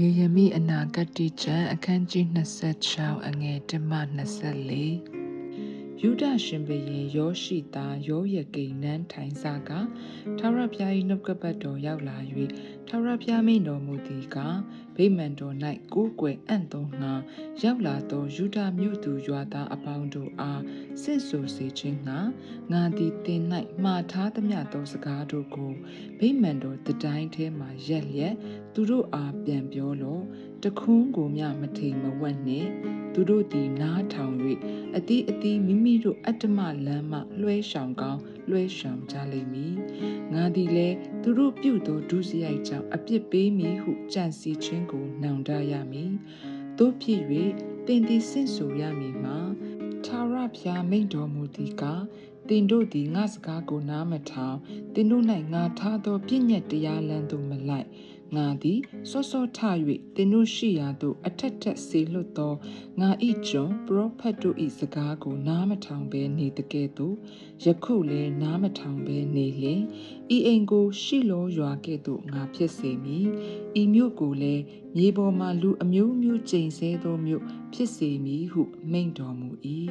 ယေရမိအနာဂတိကျမ်းအခန်းကြီး26အငယ်1မှ24 ယုဒရှင်ဘရင်ယောရှိသားယောယကိန်နန်းထိုင်စားကထာဝရဘုရား၏နှုတ်ကပတ်တော်ရောက်လာ၍ထာဝရဘုရားမိန်တော်မူသည်ကဗိမာန်တော်၌ကိုးကွယ်အံ့သောငါရောက်လာသောယုဒမြို့သူရွာသားအပေါင်းတို့အားဆင့်ဆိုစေခြင်းငါငါသည်တင်၌မှားထားသမျှသောစကားတို့ကိုဗိမာန်တော်တတိုင်းထဲမှရက်လျက်သူတို့အားပြန်ပြောလော့ တခွန်းကိုမျှမထိန်မဝက်နှင့်သူတို့သည်နားထောင်၍အတိအသီးမိမိတို့အတ္တမလမ်းမှလွှဲရှောင်ကောင်းလွှဲရှောင်ကြလိမ့်မည်ငါသည်လည်းသူတို့ပြုသောဒုစရိုက်ကြောင့်အပြစ်ပေးမည်ဟုကြံစီခြင်းကိုနှောင်တရမည်တို့ဖြစ်၍တင်သည်ဆင့်ဆိုရမည်မှာသာရဖျားမိန်တော်မူသည်ကတင်တို့သည်ငါစကားကိုနားမထောင်တင်တို့၌ငါထားသောပြည့်ညက်တရားလမ်းသို့မလိုက် ငါသည်စောစောထ၍သင်တို့ရှိရာသို့အထက်ထက်ဆေလွတ်သောငါဤကျွန်ပရောဖက်တို့ဤစကားကိုနားမထောင်ဘဲနေတကဲ့သို့ယခုလည်းနားမထောင်ဘဲနေလျင်ဤအိမ်ကိုရှိလောရွာကဲ့သို့ငါဖြစ်စေမည်ဤမြို့ကိုလည်းမြေပေါ်မှလူအမျိုးမျိုးကျိန်ဆဲသောမြို့ဖြစ်စေမည်ဟုမိန့်တော်မူ၏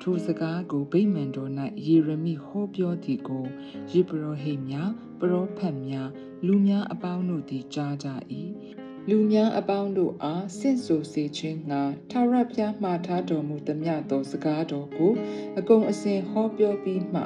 ထိုစကားကိုဗိမာန်တော်၌ယေရမိဟောပြောသည်ကိုယေဘရဟိများ ပရောဖက်များလူများအပေါင်းတို့သည်ကြားကြ၏လူများအပေါင်းတို့အားဆင့်ဆိုစေခြင်းငှာထာဝရဘုရားမှားထားတော်မူသမျှသောစကားတော်ကိုအကုန်အစင်ဟောပြောပြီးမှ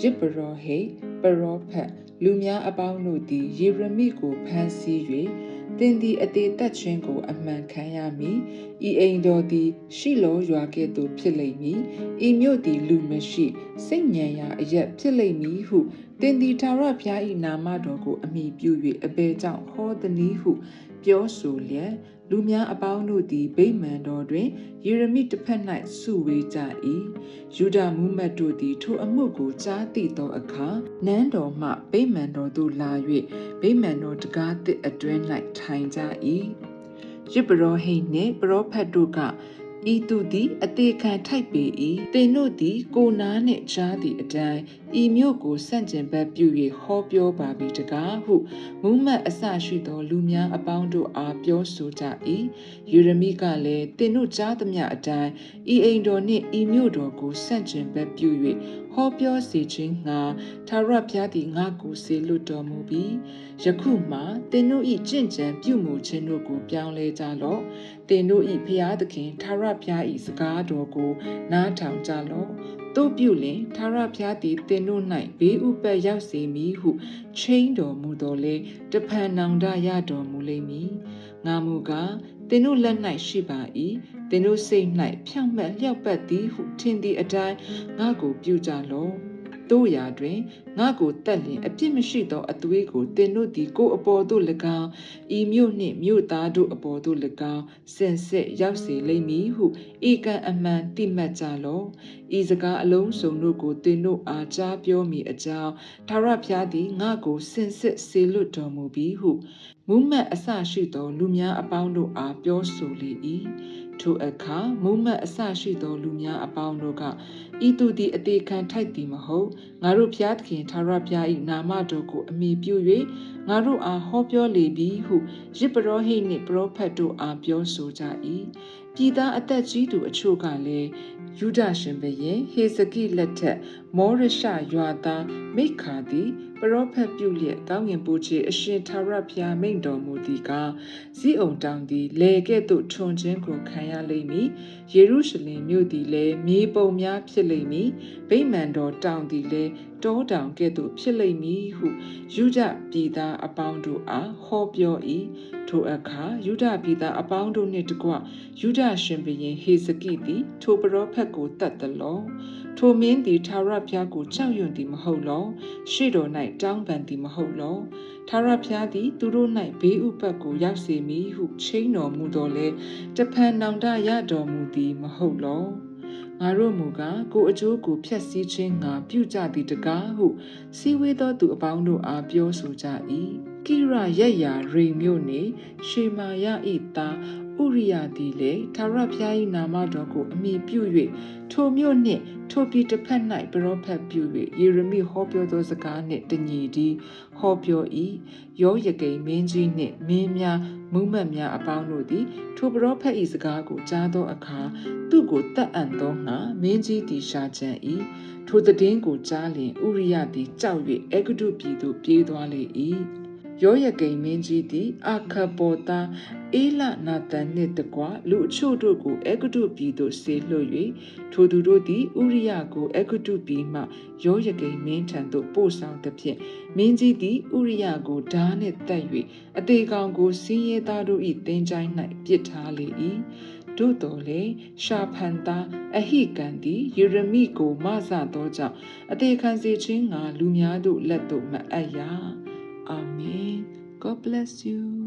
ယေဘရဟိပရောဖက်လူများအပေါင်းတို့သည်ယေရမိကိုဖမ်းဆီး၍သင်သည်အသေးသက်ခြင်းကိုအမှန်ခံရမည် ဤအိမ်တော်သည် ရှိလောရွာကဲ့သို့ဖြစ်လိမ့်မည်ဤမြို့သည်လူမရှိစိတ်ညံရာအရက်ဖြစ်လိမ့်မည်ဟုသင်သည်ထာဝရဘုရား၏နာမတော်ကိုအမိပြု၍အဘယ်ကြောင့်ဟောသည်နည်းဟု ပြောဆိုလျက်လူများအပေါင်းတို့သည်ဗိမာန်တော်တွင်ယေရမိတစ်ဖက်၌စုဝေးကြ၏ယူဒမူမတ်တို့သည်ထိုအမှုကိုကြားသိသောအခါနန်းတော်မှဗိမာန်တော်သို့လာ၍ဗိမာန်တော်တကားသစ်အတွင်း၌ထိုင်ကြ၏ ယေဘရဟိနှင့်ပရောဖက်တို့ကဤသူသည်အသေးခံထိုက်ပေ၏သင်တို့သည် ကိုနားနှင့်ကြားသည့်အတိုင်းဤမြို့ကိုဆန့်ကျင်ဘက်ပြု၍ဟောပြောပါပြီတကားဟုမူးမတ်အဆရှိသော လူများအပေါင်းတို့အားပြောဆိုကြ၏ယေရမိကလည်းသင်တို့ကြားသမျှအတိုင်းဤအိမ်တော်နှင့်ဤမြို့တော်ကိုဆန့်ကျင်ဘက်ပြု၍ ဟောပြောစေခြင်းငှာသာရဘုရားသည်ငါကိုစေလွတ်တော်မူပြီးယခုမှသင်တို့၏ကြင့်ကြံပြုမှုခြင်းတို့ကိုပြောင်းလဲကြလော့သင်တို့၏ဘုရားသခင်သာရဘုရား၏စကားတော်ကိုနားထောင်ကြလော့တို့ပြုလင်သာရဘုရားသည်သင်တို့၌ဘေးဥပတ်ရောက်စေမည်ဟုချိန်တော်မူတော်လဲတဖန်နောင်တရတော်မူလိမ့်မည်ငါမူကားသင်တို့လက်၌ရှိပါ၏သင်တို့စိတ်၌ဖြောင့်မတ်လျောက်ပတ်သည်ဟုထင်သည့်အတိုင်းငါကိုပြုကြလော့ တို့ရာတွင်ငါကိုတက်လျင်အပြစ်မရှိသောအသွေးကိုတင်တို့သည်ကိုအပေါ်သို့၎င်းဤမြို့နှင့်မြို့သားတို့အပေါ်သို့၎င်းစင်စစ်ရောက်စေလိမ့်မည်ဟုဤကံအမှန်တိမှတ်ကြလော့ဤစကားအလုံးစုံတို့ကိုတင်တို့အားကြားပြောမိအကြောင်းထာဝရဘုရားသည်ငါကိုစင်စစ်စေလွတ်တော်မူပြီးဟုမူးမတ်အဆရှိသော လူများအပေါင်းတို့အားပြောဆိုလေ၏ ထိုအခါမုံမတ်အဆရှိသောလူများအပေါင်းတို့ကဤသူသည်အသေးခံထိုက်သည်မဟုတ်ငါတို့ဖျားသခင်သာရဖျား၏နာမတော်ကိုအမိပြု၍ငါတို့အားဟောပြောလေပြီဟုရစ်ပရောဟိတ်နှင့်ပရောဖက်တို့အားပြောဆိုကြ၏ ပြည်သားအသက်ကြီးသူအချို့ကလည်းယူဒရှင်ဘရင်ဟေဇကိလက်ထက်မောရရှရွာသားမိခါသည်ပရောဖက်ပြုလျက်ကောင်းငင်ပူချေအရှင်သာရဖျားမိန်တော်မူသည်ကဇီးအောင်တောင်သည်လေကဲ့သို့ထွန်ခြင်းကိုခံရလိမ့်မည်ယေရုရှလင်မြို့သည်လည်းမြေပုံများဖြစ်လိမ့်မည်ဗိမာန်တော်တောင်သည်လည်း တောတောင်ကဲ့သို့ဖြစ်လိမ့်မည်ဟုယူဒပြည်သားအပေါင်းတို့အားဟောပြော၏ထိုအခါယူဒပြည်သားအပေါင်းတို့နှင့်တကွယူဒရှင်ဘုရင်ဟေဇကိသည်ထိုပရောဖက်ကိုတတ်သလောထိုမင်းသည်သာရဖျားကိုကြောက်ရွံ့သည်မဟုတ်လောရှေ့တော်၌တောင်းပန်သည်မဟုတ်လောသာရဖျားသည်သူတို့၌ဘေးဥပတ်ကိုရောက်စေမည်ဟုချိန်တော်မူတော်လဲတဖန်နောင်တရတော်မူသည်မဟုတ်လော ငါတို့မူကားကိုအကျိုးကိုဖျက်ဆီးခြင်းငါပြုကြသည်တကားဟုစီဝေးသောသူအပေါင်းတို့အားပြောဆိုကြ၏ကိရရက်ရာရိမ်မြို့နေရှေမာယဤသားဥရိယသည်လေသာရဖျား၏နာမတော်ကိုအမိပြု၍ထိုမြို့နှင့် ထိုပြည်တစ်ဖက်၌ပရောဖက်ပြု၍ယေရမိဟောပြောသောစကားနှင့်တညီသည်ဟောပြော၏ယောယကိန်မင်းကြီးနှင့်မင်းများမုမတ်များအပေါင်းတို့သည်ထိုပရောဖက်၏စကားကိုကြားသောအခါသူ့ကိုတတ်အံ့သောငါမင်းကြီးသည်ရှာကြံ၏ထိုသတင်းကိုကြားလျင်ဥရိယသည်ကြောက်၍အေဂဒုပြည်သို့ပြေးသွားလေ၏ယောယကိန်မင်းကြီးသည်အခဘောသား အေလနာတန်နှင့်တကွလူအချို့တို့ကိုအေဂဒုပြည်သို့ဆေလွှတ်၍ထိုသူတို့သည်ဥရိယကိုအေဂဒုပြည်မှယောယကိန်မင်းထံသို့ပို့ဆောင်သဖြင့်မင်းကြီးသည်ဥရိယကိုဓာနှင့်တက်၍အသေးကောင်ကိုစင်းရဲသားတို့၏တင်းချိုင်း၌ပစ်ထားလေ၏တို့တော်လေရှာဖန်သားအဟိကန်သည်ယေရမိကိုမဆသောကြောင့်အသေးခံစေခြင်းငါလူများတို့လက်သို့မအပ်ရအာမင် God bless you